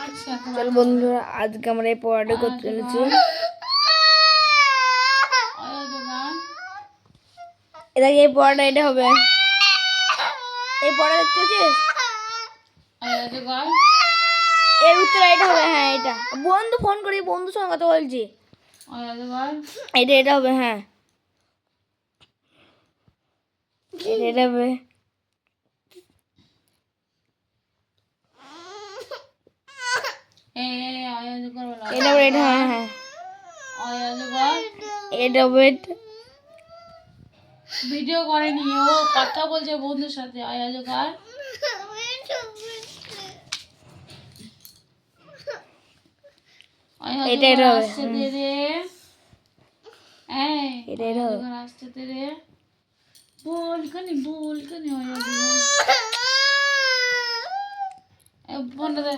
আচ্ছা চল বন্ধুরা আজকে আমরা এই পড়াটা করতে চলেছি এটা এই পড়াটা এটা হবে। এই পড়া দেখতে অযোগান এর উত্তর এটা হবে হ্যাঁ এটা। বন্ধু ফোন করি বন্ধুর সঙ্গে কথা বলছি। এটা এটা হবে হ্যাঁ। এটা হবে। এটা এটা হ্যাঁ হ্যাঁ। এটা ভিডিও করেনি ও কথা বলছে বন্ধুর সাথে অযোগান এটা এটা আসতে রে এই এটা এটা আসতে রে বল কানি বল কানি বন্ধ দে।